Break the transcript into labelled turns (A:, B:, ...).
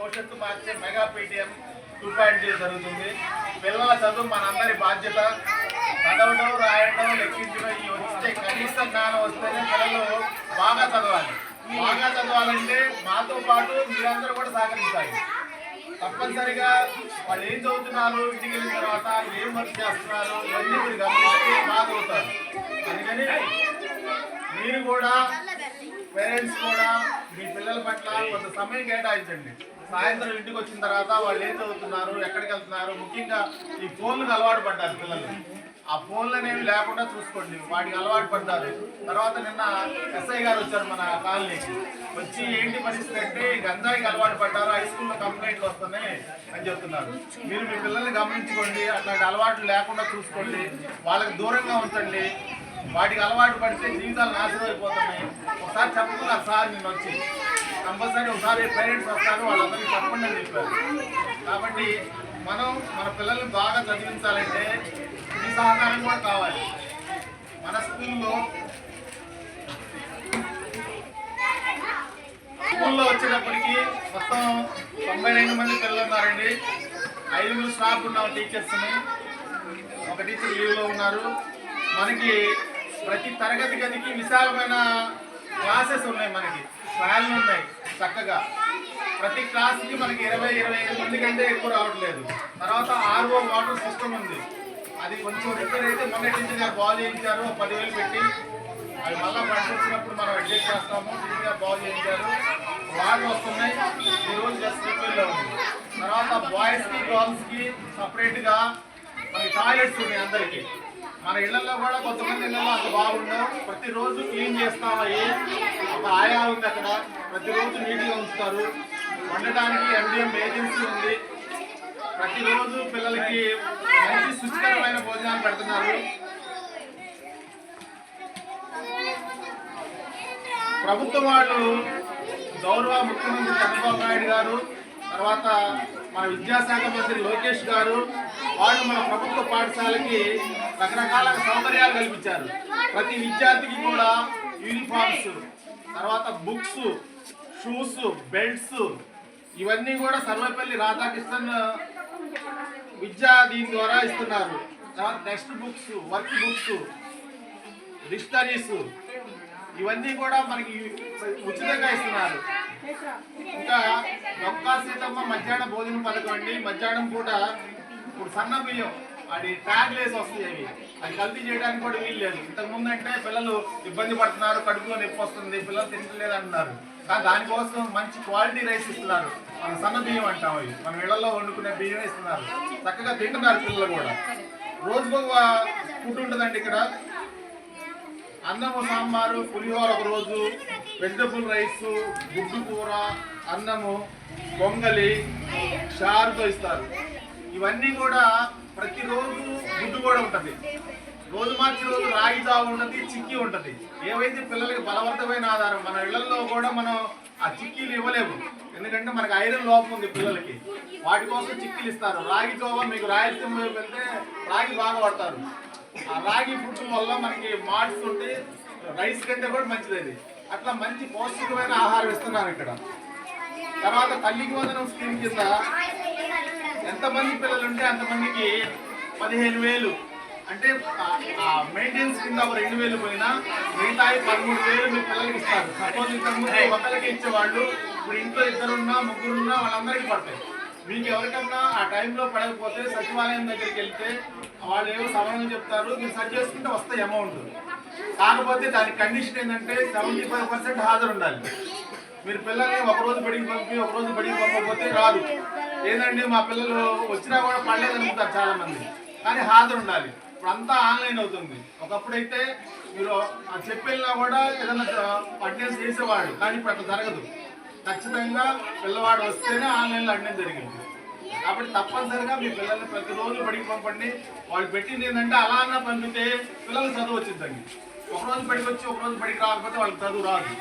A: భవిష్యత్తు మార్చే mega PTM two point zero జరుగుతుంది. పిల్లల చదువు మనందరి బాధ్యత. చదవడం రాయడం లెక్కించడం ఇవి వస్తే కనీస జ్ఞానం వస్తేనే పిల్లలు బాగా చదవాలి. బాగా చదవాలంటే మాతో పాటు మీరందరూ కూడా సహకరించాలి. తప్పనిసరిగా వాళ్ళు ఏం చదువుతున్నారు ఇంటికి వెళ్ళిన తర్వాత ఏం వర్క్ చేస్తున్నారు ఇవన్నీ మీరు గమనిస్తే బాగా అవుతారు అందుకని మీరు కూడా పేరెంట్స్ కూడా మీ పిల్లల పట్ల కొంత సమయం కేటాయించండి. సాయంత్రం ఇంటికి వచ్చిన తర్వాత వాళ్ళు ఏం చదువుతున్నారు ఎక్కడికి వెళ్తున్నారు ముఖ్యంగా ఈ ఫోన్లకు అలవాటు పడ్డారు పిల్లలు. ఆ ఫోన్లు అనేవి లేకుండా చూసుకోండి వాటికి అలవాటు పడ్డారు. తర్వాత నిన్న ఎస్ఐ గారు వచ్చారు మన కాలనీకి. వచ్చి ఏంటి పరిస్థితి అంటే గంజాయికి అలవాటు పడ్డారు హై స్కూల్లో కంప్లైంట్లు వస్తున్నాయి అని చెప్తున్నారు. మీరు మీ పిల్లల్ని గమనించుకోండి అట్లాంటి అలవాట్లు లేకుండా చూసుకోండి వాళ్ళకి దూరంగా ఉంచండి. వాటికి అలవాటు పడితే జీవితాలు నాశనం అయిపోతున్నాయి. ఒకసారి చెప్పకుండా సార్ నేను వచ్చి. కంపల్సరీ ఒకసారి పేరెంట్స్ వస్తారు వాళ్ళందరికీ చెప్పండి అని చెప్పారు. కాబట్టి మనం మన పిల్లల్ని బాగా చదివించాలంటే మీ సహకారం కూడా కావాలి. మన స్కూల్లో స్కూల్లో వచ్చేటప్పటికి మొత్తం తొంభై రెండు మంది పిల్లలు ఉన్నారండి. ఐదుగురు స్టాఫ్ ఉన్నాం టీచర్స్ని ఒక టీచర్ లీవ్లో ఉన్నారు. మనకి ప్రతి తరగతి గదికి విశాలమైన క్లాసెస్ ఉన్నాయి మనకి. ఫ్యాన్లు ఉన్నాయి చక్కగా. ప్రతి క్లాస్కి మనకి ఇరవై ఇరవై ఐదు మంది కంటే ఎక్కువ రావట్లేదు. తర్వాత ఆర్ఓ వాటర్ సిస్టమ్ ఉంది. అది కొంచెం రిపేర్ అయితే మొన్న టీచర్ గారు బాగు చేయించారు పదివేలు పెట్టి. అవి మళ్ళీ పంట వచ్చినప్పుడు మనం అడ్జస్ట్ చేస్తాము టీచర్ గారు బాగు చేయించారు. వాటర్ వస్తున్నాయి. ఈరోజు జస్ట్ రిపేర్లో ఉంది. తర్వాత బాయ్స్కి గర్ల్స్కి సపరేట్గా మనకి టాయిలెట్స్ ఉన్నాయి అందరికీ. మన ఇళ్ళలో కూడా కొంతమంది ఇళ్ళలో అంత బాగుండవు. ప్రతిరోజు క్లీన్ చేస్తామయ్యి ఒక ఆయా ఉంది అక్కడ ప్రతిరోజు నీట్గా ఉంచుతారు. వండటానికి ఎండిఎం ఏజెన్సీ ఉంది. ప్రతిరోజు పిల్లలకి మంచి శుచికరమైన భోజనాలు పెడుతున్నారు. ప్రభుత్వం వాళ్ళు గౌరవ ముఖ్యమంత్రి చంద్రబాబు నాయుడు గారు తర్వాత మన విద్యాశాఖ మంత్రి లోకేష్ గారు వాళ్ళు మన ప్రభుత్వ పాఠశాలకి రకరకాల సౌకర్యాలు కల్పించారు. ప్రతి విద్యార్థికి కూడా యూనిఫామ్స్ తర్వాత బుక్స్ షూస్ బెల్ట్స్ ఇవన్నీ కూడా సర్వేపల్లి రాధాకృష్ణన్ విద్యా దీని ద్వారా ఇస్తున్నారు. తర్వాత text books work books dictionaries ఇవన్నీ కూడా మనకి ఉచితంగా ఇస్తున్నారు. ఇంకా ఒక్క సీతమ్మ మధ్యాహ్న భోజనం పథకం అండి మధ్యాహ్నం పూట ఇప్పుడు సన్న బియ్యం. అది ట్యాగ్ వేసి వస్తాయి అవి. అది కల్తీ చేయడానికి కూడా వీలు లేదు. ఇంతకుముందు అంటే పిల్లలు ఇబ్బంది పడుతున్నారు కడుపులో నొప్పి వస్తుంది పిల్లలు తింటలేదు అంటున్నారు. కానీ దానికోసం మంచి క్వాలిటీ రైస్ ఇస్తున్నారు. మన సన్న బియ్యం అంటాం అవి. మన ఇళ్ళలో వండుకునే బియ్యం ఇస్తున్నారు. చక్కగా తింటున్నారు పిల్లలు కూడా. రోజుకొక ఫుడ్ ఉంటుందండి ఇక్కడ. అన్నము సాంబారు పులిహోర ఒక రోజు. వెజిటబుల్ రైస్ గుడ్డు కూర అన్నము పొంగలి చారుతో ఇస్తారు. ఇవన్నీ కూడా ప్రతిరోజు గుడ్డు కూడా ఉంటుంది. రోజు మార్చి రోజు రాగి జావ ఉంటుంది చిక్కీ ఉంటుంది. ఏవైతే పిల్లలకి బలవంతమైన ఆధారం మన ఇళ్ళలో కూడా మనం ఆ చిక్కీలు ఇవ్వలేము. ఎందుకంటే మనకి ఐరన్ లోపం ఉంది పిల్లలకి. వాటి కోసం చిక్కీలు ఇస్తారు. రాగి జావ మీకు రాయలసీమ వెళ్తే రాగి బాగా పడతారు ఆ రాగి ఫుడ్ వల్ల మనకి మార్ట్స్ ఉంటే రైస్ కంటే కూడా మంచిది అది అట్లా మంచి పౌష్టికమైన ఆహారం ఇస్తున్నారు ఇక్కడ. తర్వాత తల్లికి వందనం స్కీమ్ కింద ఎంతమంది పిల్లలు ఉంటే అంతమందికి పదిహేను వేలు. అంటే మెయింటెనెన్స్ కింద ఒక రెండు వేలు పోయినా మిగతా పదమూడు వేలు మీ పిల్లలకి ఇస్తారు. సపోజ్ ఇంతకుముందు ఒకరికి ఇచ్చేవాళ్ళు ఇప్పుడు ఇంట్లో ఇద్దరున్నా ముగ్గురున్నా వాళ్ళందరికీ పడతాయి. మీకు ఎవరికన్నా ఆ టైంలో పడకపోతే సచివాలయం దగ్గరికి వెళ్తే వాళ్ళు ఏవో సమయం చెప్తారు మీరు సరి చేసుకుంటే వస్తాయి అమౌంట్. కాకపోతే దాని కండిషన్ ఏంటంటే సెవెంటీ ఫైవ్ పర్సెంట్ హాజరు ఉండాలి మీరు పిల్లల్ని ఒక రోజు బడికి పంపి ఒక రోజు బడికి పంపకపోతే రాదు. ఏంటంటే మా పిల్లలు వచ్చినా కూడా పడలేదు అనుకుంటారు చాలా మంది కానీ హాజరు ఉండాలి ఇప్పుడు అంతా ఆన్లైన్ అవుతుంది. ఒకప్పుడైతే మీరు ఆ చెప్పెళ్ళినా కూడా ఏదైనా అటెండెన్స్ చేసేవాడు కానీ ఇప్పుడు అట్లా జరగదు. ఖచ్చితంగా పిల్లవాడు వస్తేనే ఆన్లైన్లో అటెండెన్స్ జరిగింది. కాబట్టి తప్పనిసరిగా మీ పిల్లల్ని ప్రతిరోజు బడికి పంపండి. వాళ్ళు పెట్టింది ఏంటంటే అలా అన్న పంపితే పిల్లలు చదువు వచ్చిందండి. ఒకరోజు బడికి వచ్చి ఒకరోజు బడికి రాకపోతే వాళ్ళకి చదువు రాదు.